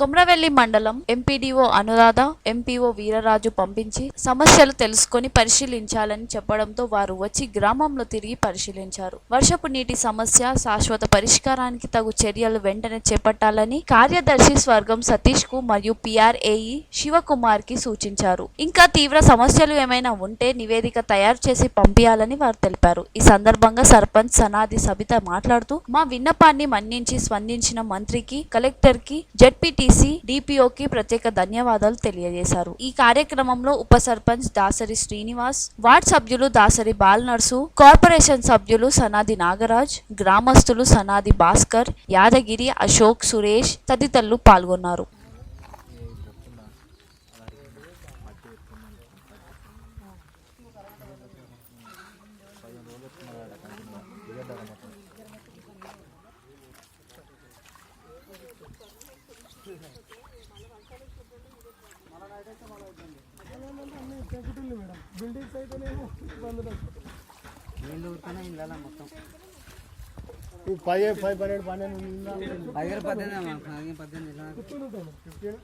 కుమ్రవెల్లి మండలం MPDO Anuradha MPO Veeraraju పంపించి సమస్యలు తెలుసుకొని పరిశీలించాలని చెప్పడంతో వారు వచ్చి గ్రామంలో తిరిగి పరిశీలించారు. వర్షపు నీటి సమస్య శాశ్వత పరిష్కారానికి తగు చర్యలు వెంటనే చేపట్టాలని కార్యదర్శి స్వర్గం సతీష్కు మరియు పిఆర్ఏఈ శివకుమార్కి సూచించారు. ఇంకా తీవ్ర సమస్యలు ఏమైనా ఉంటే నివేదిక తయారు చేసి పంపించాలని వారు తెలిపారు. ఈ సందర్భంగా సర్పంచ్ సనాది సబిత మాట్లాడుతూ మా విన్నపాన్ని మన్నించి స్పందించిన మంత్రికి కలెక్టర్కి జెడ్పీటీసీ డిపిఓకి ప్రత్యేక ధన్యవాదాలు తెలియజేశారు. ఈ కార్యక్రమంలో ఉప సర్పంచ్ దాసరి శ్రీనివాస్ వార్డ్ సభ్యులు దాసరి బాలనర్సు కార్పొరేషన్ సభ్యులు సనాది నాగరాజ్ గ్రామస్తులు సనాది భాస్కర్ యాదగిరి అశోక్ సురేష్ తదితరులు పాల్గొన్నారు. మేడం బిల్డింగ్స్ అయితేనేమో ఊరుకునే ఇళ్ళ మొత్తం ఈ పది పది పన్నెండు పన్నెండు పదిహేను పద్దెనిమిది పద్దెనిమిది ఫిఫ్టీన్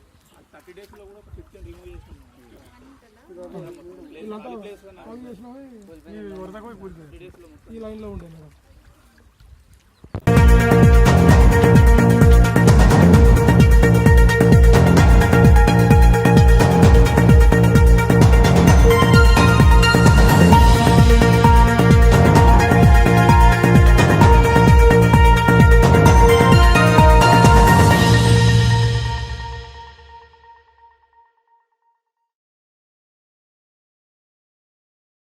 ఈ ఈ లైన్లో ఉండే మేడం.